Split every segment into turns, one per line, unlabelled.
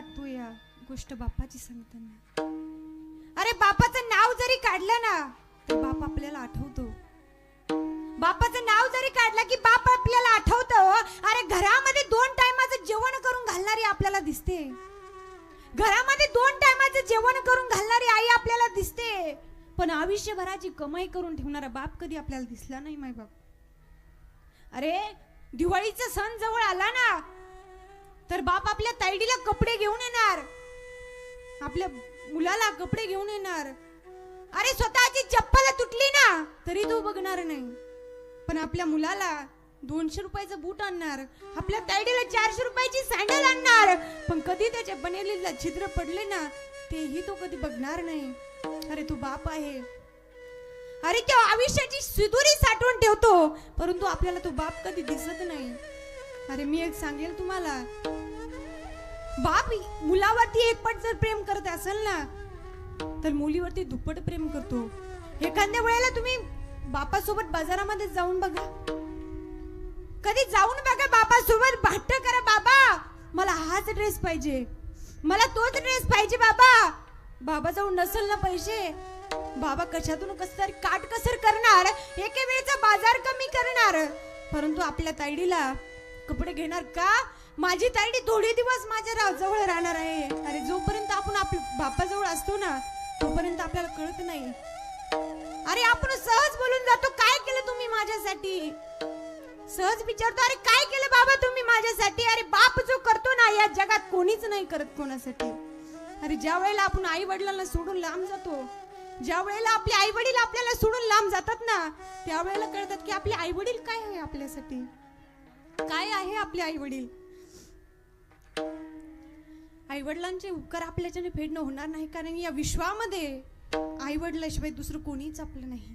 वाटतो या गोष्ट बापाची सांगताना. अरे बापाचं नाव जरी काढलं ना तर बाप आपल्याला आठवतो. बापाचं नाव जरी काढलं की बाप आपल्याला आठवत. अरे घरामध्ये दोन टायमाचं जेवण करून घालणारी आपल्याला दिसते. घरामध्ये दोन टायमाचं जेवण करून घालणारी आई आपल्याला दिसते. पण आयुष्यभराची कमाई करून ठेवणारा बाप कधी आपल्याला दिसला नाही माय बाप अरे दिवाळीचा सण जवळ आला ना तर बाप आपल्या ताईडीला कपडे घेऊन येणार. आपल्या मुलाला कपडे घेऊन येणार. अरे स्वतःची चप्पल तुटली ना तरी तो बघणार नाही. पण आपल्या मुलाला दोनशे रुपयाचं बूट आणणार. आपल्या तायडीला चारशे रुपयाची सँडल आणणार. पण कधी त्याच्या बनेलीला छिद्र पडले ना तेही तो कधी बघणार नाही. अरे तू बाप आहे. अरे तो आयुष्याची सुदुरी साठवून ठेवतो परंतु आपल्याला तो बाप कधी दिसत नाही. अरे मी एक सांगेल तुम्हाला. बाप मुलावरती एकपट जर प्रेम करत असेल ना तर मुलीवरती दुप्पट प्रेम करतो. एखाद्या वेळेला तुम्ही बापासोबत बाजारामध्ये जाऊन बघा. कधी जाऊन बघा बापासोबत. भाट्ट करा बाबा. मला हाच ड्रेस पाहिजे. मला तोच ड्रेस पाहिजे बाबा. बाबा जाऊन नसेल ना पैसे. बाबा कशातून कस तरी काटकसर करणार? एके वेळेचा बाजार कमी करणार. परंतु आपल्या ताईडीला कपडे घेणार का? माझी ताईडी थोडे दिवस माझ्या रा- जवळ राहणार आहे. अरे जोपर्यंत आपण आपल्या बापाजवळ असतो ना तोपर्यंत आपल्याला कळत नाही. अरे आपण सहज बोलून जातो काय केलं तुम्ही माझ्यासाठी? सहज विचारतो अरे काय केलं बाबा तुम्ही माझ्यासाठी? अरे बाप जो करतो ना या जगात कोणीच नाही करत कोणासाठी. अरे ज्या वेळेला आपण आई वडिलांना सोडून लांब जातो ज्या वेळेला आपले आई वडील आपल्याला सोडून लांब जातात ना त्यावेळेला कळतात की आपले आई वडील काय आहे आपल्यासाठी. काय आहे आपले आई वडील आई वडिलांचे उपकार आपल्याच्याने फेडणं होणार नाही कारण या विश्वामध्ये आई वडिलाशिवाय दुसरं कोणीच आपलं नाही.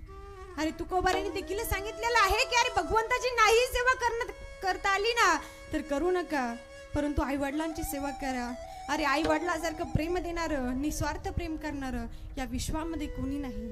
अरे तुकोबाराने देखील सांगितलेलं आहे की अरे भगवंताची नाही सेवा करणं करता आली ना तर करू नका. परंतु आई वडिलांची सेवा करा. अरे आई वडिलासारखं प्रेम देणारं निस्वार्थ प्रेम करणारं या विश्वामध्ये कोणी नाही.